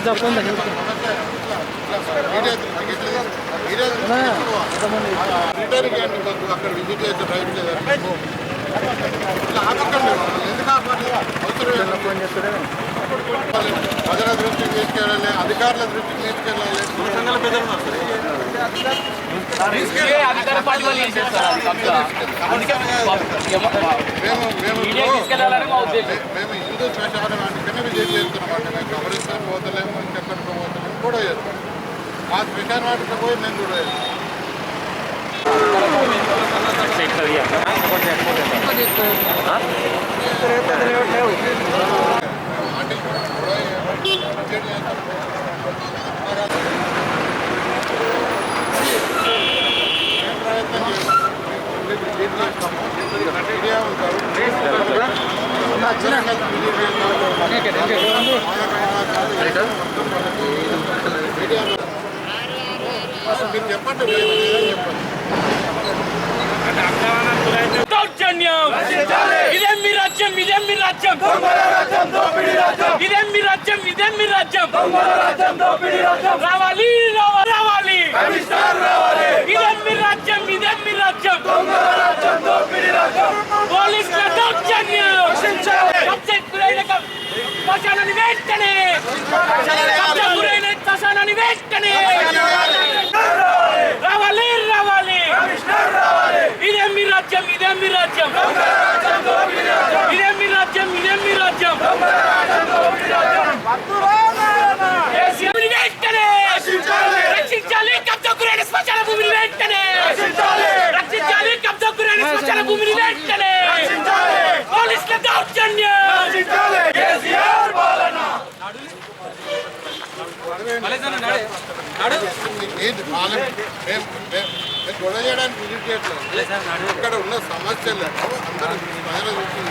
తప్పకుండా రిటర్న్ చేయండి అక్కడ విజిట్ చేస్తే రైట్ లేదు. ప్రజల దృష్టికి తీసుకెళ్ళాలి అధికారుల దృష్టికి తీసుకెళ్ళాలి అధికార పార్టీ వాళ్ళు చేశారు సార్ అది కబ్జా అందుకే మీడియా తీసుకెళ్ళాలని మా ఉద్దేశం. మేము హిందూ శ్మశాన వాటికనే విజిట్ చేస్తున్నాం మేము కబరిస్తాం పోతలేము ఇంకెక్కడికి పోతలేము కూడా చేస్తాం మా శ్మశాన వాటికి పోయి మేము కూడా చేస్తాం అంటే కూడా విజిట్ చేస్తాం ఏం ప్రయత్నం చేస్తాం విజిట్ చేస్తాము మీడియా ఉంటారు అందరం కలిసి విజిట్ చేస్తాము మీరు చెప్పండి దౌర్జన్యం ఇదేం మీ రాజ్యం ఇదేం మీ రాజ్యం ఇదేం మీ రాజ్యం ఇదేం మీ రాజ్యం రావాలి రావాలి రావాలి ఇదేం మీ రాజ్యం ఇదేం మీ రాజ్యం పోలీసుల దౌర్జన్యం కబ్జాకు గురైన కబ్- శ్మశానాన్ని వెంటనే! గురైన శ్మశానాన్ని వెంటనే! రావాలి రావాలి! ఇదేం మీ రాజ్యం ఇదేం మీ రాజ్యం ఇదేం మీ రాజ్యం ఇదేం మీ రాజ్యం కేసీఆర్ని వెంటనే రక్షించాలి కబ్జా గురైన శ్మశాన భూమిని వెంటనే రక్షించాలి కబ్జా గురైన శ్మశాన భూమిని వెంటనే పోలీసుల దౌర్జన్యం ఏంటి వాళ్ళని మేము మేము మేము గొడవ చేయడానికి విజిట్ చేయట్లేదు ఇక్కడ ఉన్న సమస్యలు అందరూ దృష్టికి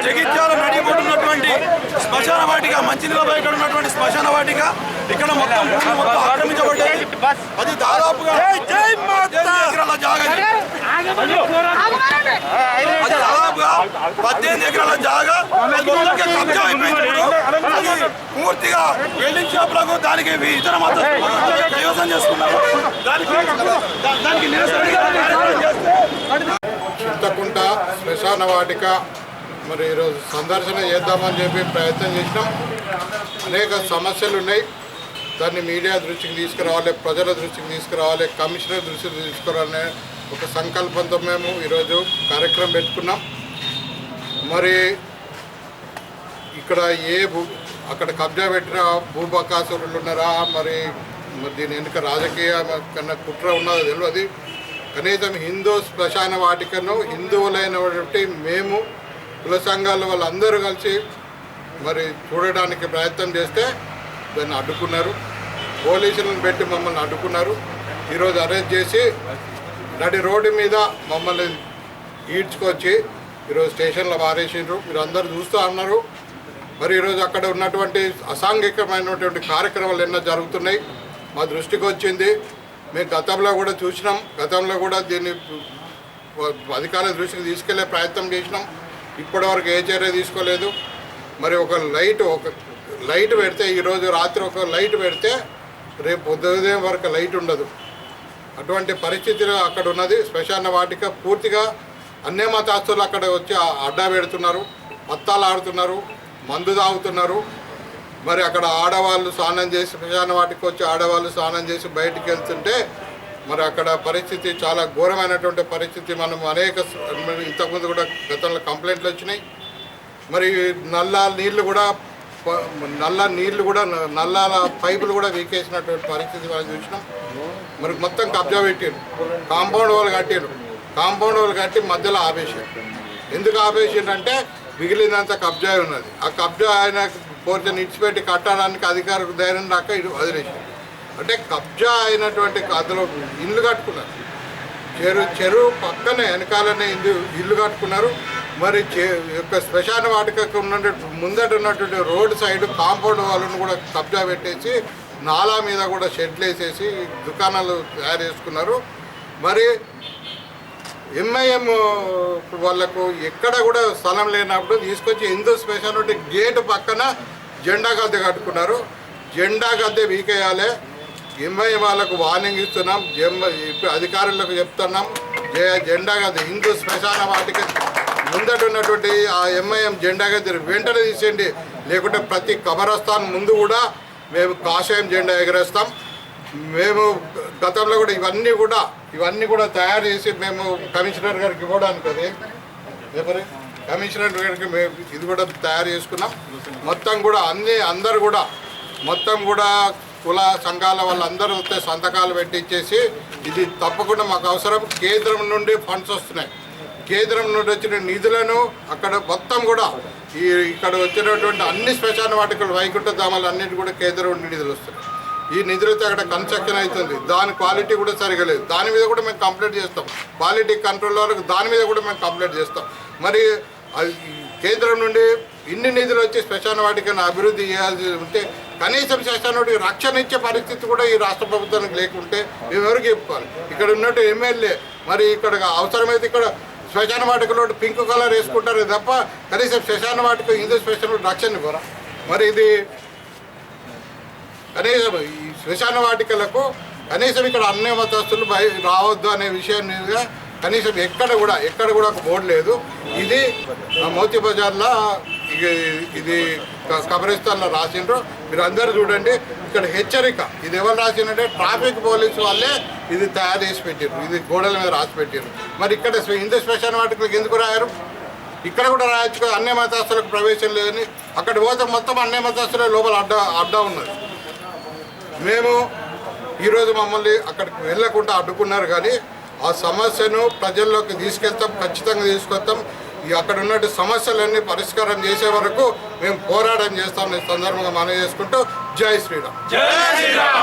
జగిత్యాల నడిపోతున్నటువంటి శ్మశాన వాటిక మంచినీళ్ళ ఇక్కడ ఉన్నటువంటి శ్మశాన వాటిక ఇక్కడ మొత్తం భూమి మొత్తం ఆక్రమించబడ్డాయి అది దాదాపుగా ఎకరాల జాగా. అది దాదాపుగా పద్దెనిమిది ఎకరాల జాగా. కబ్జా అయిపోయింది. పూర్తిగా బిల్డింగ్ షాపులకు దానికి ఇతర మత కైవసం చేసుకున్నారు దానికి దానికి నిరసనగా చింతకుంట శ్మశాన వాటిక మరి ఈరోజు సందర్శన చేద్దామని చెప్పి ప్రయత్నం చేసినాం. అనేక సమస్యలు ఉన్నాయి. దాన్ని మీడియా దృష్టికి తీసుకురావాలి ప్రజల దృష్టికి తీసుకురావాలి కమిషనర్ దృష్టికి తీసుకురావాలనే ఒక సంకల్పంతో మేము ఈరోజు కార్యక్రమం పెట్టుకున్నాం. మరి ఇక్కడ ఏ భూ అక్కడ కబ్జా పెట్టిన భూబకాసురులు ఉన్నారా? మరి మరి దీని వెనుక రాజకీయ కన్నా కుట్ర ఉన్నదో తెలియదు కనీసం హిందూ శ్మశాన వాటికను హిందువులైనటువంటి మేము కుల సంఘాల వాళ్ళందరూ కలిసి మరి చూడడానికి ప్రయత్నం చేస్తే దాన్ని అడ్డుకున్నారు. పోలీసులను పెట్టి మమ్మల్ని అడ్డుకున్నారు. ఈరోజు అరెస్ట్ చేసి నడి రోడ్డు మీద మమ్మల్ని ఈడ్చుకొచ్చి ఈరోజు స్టేషన్లో పారేసిండ్రు. మీరు అందరు చూస్తూ ఉన్నారు. మరి ఈరోజు అక్కడ ఉన్నటువంటి అసాంఘికమైనటువంటి కార్యక్రమాలు ఎన్నో జరుగుతున్నాయి. మా దృష్టికి వచ్చింది. మేము గతంలో కూడా చూసినాం. గతంలో కూడా దీన్ని అధికారుల దృష్టికి తీసుకెళ్ళే ప్రయత్నం చేసినాం. ఇప్పటివరకు ఏ చర్య తీసుకోలేదు. మరి ఒక లైట్ ఒక లైట్ పెడితే ఈరోజు రాత్రి ఒక లైట్ పెడితే రేపు ఉదయం వరకు లైట్ ఉండదు. అటువంటి పరిస్థితిలో అక్కడ ఉన్నది. శ్మశాన వాటిక పూర్తిగా అన్య మతాస్తులు అక్కడ వచ్చి అడ్డా పెడుతున్నారు. మత్తాలు ఆడుతున్నారు. మందు తాగుతున్నారు. మరి అక్కడ ఆడవాళ్ళు స్నానం చేసి శ్మశాన వాటికి వచ్చి ఆడవాళ్ళు స్నానం చేసి బయటికి వెళ్తుంటే మరి అక్కడ పరిస్థితి చాలా ఘోరమైనటువంటి పరిస్థితి. మనం అనేక ఇంతకుముందు కూడా గతంలో కంప్లైంట్లు వచ్చినాయి. మరి నల్ల నీళ్ళు కూడా నల్ల నీళ్ళు కూడా నల్లాల పైపులు కూడా వీకేసినటువంటి పరిస్థితి మనం చూసినాం. మరి మొత్తం కబ్జా పెట్టారు. కాంపౌండ్ వాళ్ళు కట్టారు. కాంపౌండ్ వాళ్ళు కట్టి మధ్యలో ఆపేసారు. ఎందుకు ఆపేసిండ్రంటే మిగిలినంత కబ్జా ఉన్నది. ఆ కబ్జా ఆయన పోర్చని ఇడిచిపెట్టి కట్టడానికి అధికారులకు ధైర్యం రాక ఇది వదిలేసారు. అంటే కబ్జా అయినటువంటి అందులో ఇల్లు కట్టుకున్నారు. చెరువు చెరువు పక్కనే వెనకాలనే ఇల్లు ఇల్లు కట్టుకున్నారు. మరి యొక్క శ్మశాన వాటికకు ఉన్నటువంటి ముందట ఉన్నటువంటి రోడ్ సైడ్ కాంపౌండ్ వాళ్ళను కూడా కబ్జా పెట్టేసి నాలా మీద కూడా షెడ్లు వేసేసి దుకాణాలు తయారు చేసుకున్నారు మరి ఎంఐఎం వాళ్ళకు ఎక్కడ కూడా స్థలం లేనప్పుడు తీసుకొచ్చి హిందూ స్పెషాలిటీ గేటు పక్కన జెండా గద్దె కట్టుకున్నారు. జెండా గద్దె వీకేయాలి. ఎంఐ వాళ్ళకు వార్నింగ్ ఇస్తున్నాం. ఎంఐ అధికారులకు చెప్తున్నాం. జే- జెండా హిందూ శ్మశాన వాటికి ముందట ఉన్నటువంటి ఆ ఎంఐఎం జెండా వెంటనే తీసేయండి. లేకుంటే ప్రతి కబరస్థాన్ ముందు కూడా మేము కాషాయం జెండా ఎగరేస్తాం. మేము గతంలో కూడా ఇవన్నీ కూడా ఇవన్నీ కూడా తయారు చేసి మేము కమిషనర్ గారికి ఇవ్వడానికి అది. ఎవరి? కమిషనర్ గారికి మేము ఇది కూడా తయారు చేసుకున్నాం. మొత్తం కూడా అన్ని అందరు కూడా మొత్తం కూడా కుల సంఘాల వాళ్ళందరూ వస్తే సంతకాలు పెట్టించేసి ఇది తప్పకుండా మాకు అవసరం. కేంద్రం నుండి ఫండ్స్ వస్తున్నాయి. కేంద్రం నుండి వచ్చిన నిధులను అక్కడ మొత్తం కూడా ఈ ఇక్కడ వచ్చినటువంటి అన్ని శ్మశాన వాటికలు వైకుంఠ ధామాలు అన్నిటి కూడా కేంద్రం నుండి నిధులు వస్తున్నాయి. ఈ నిధులతో అక్కడ కన్స్ట్రక్షన్ అవుతుంది. దాని క్వాలిటీ కూడా సరిగా లేదు. దాని మీద కూడా మేము కంప్లైంట్ చేస్తాం. క్వాలిటీ కంట్రోల్ వరకు దాని మీద కూడా మేము కంప్లైంట్ చేస్తాం. మరి కేంద్రం నుండి ఇన్ని నిధులు వచ్చి శ్మశాన వాటికను అభివృద్ధి చేయాల్సి ఉంటే కనీసం శ్మశాన రక్షణ ఇచ్చే పరిస్థితి కూడా ఈ రాష్ట్ర ప్రభుత్వానికి లేకుంటే మేము ఎవరికి చెప్పుకోవాలి. ఇక్కడ ఉన్నట్టు ఎమ్మెల్యే మరి ఇక్కడ అవసరమైతే ఇక్కడ శ్మశాన వాటికలో పింక్ కలర్ వేసుకుంటారు తప్ప కనీసం శ్మశాన వాటిక హిందూ శ్మశాన రక్షణ ఇవ్వరా? మరి ఇది కనీసం ఈ శ్మశాన వాటికలకు కనీసం ఇక్కడ అన్ని మతస్థులు బయ రావద్దు అనే విషయం మీద కనీసం ఎక్కడ కూడా ఎక్కడ కూడా ఒక బోర్డు లేదు. ఇది మోతీ బజార్లో ఇక ఇది కబరిస్తాన్లో రాసిండ్రు. మీరు అందరూ చూడండి ఇక్కడ హెచ్చరిక. ఇది ఎవరు రాసిందంటే ట్రాఫిక్ పోలీసు వాళ్ళే ఇది తయారు చేసి పెట్టారు ఇది గోడల మీద రాసి పెట్టారు మరి ఇక్కడ హిందూ స్పెషల్ వాటికి ఎందుకు రాయారు? ఇక్కడ కూడా రాయొచ్చు అన్య మతస్థులకు ప్రవేశం లేదని. అక్కడ పోతే మొత్తం అన్య మతస్థులే లోపల అడ్డా అడ్డా ఉన్నది మేము ఈరోజు మమ్మల్ని అక్కడికి వెళ్ళకుండా అడ్డుకున్నారు కానీ ఆ సమస్యను ప్రజల్లోకి తీసుకెళ్తాం ఖచ్చితంగా తీసుకొస్తాం. అక్కడ ఉన్నట్టు సమస్యలన్నీ పరిష్కారం చేసే వరకు మేము పోరాటం చేస్తాం ఈ సందర్భంగా మనం చేసుకుంటూ జై శ్రీరామ్.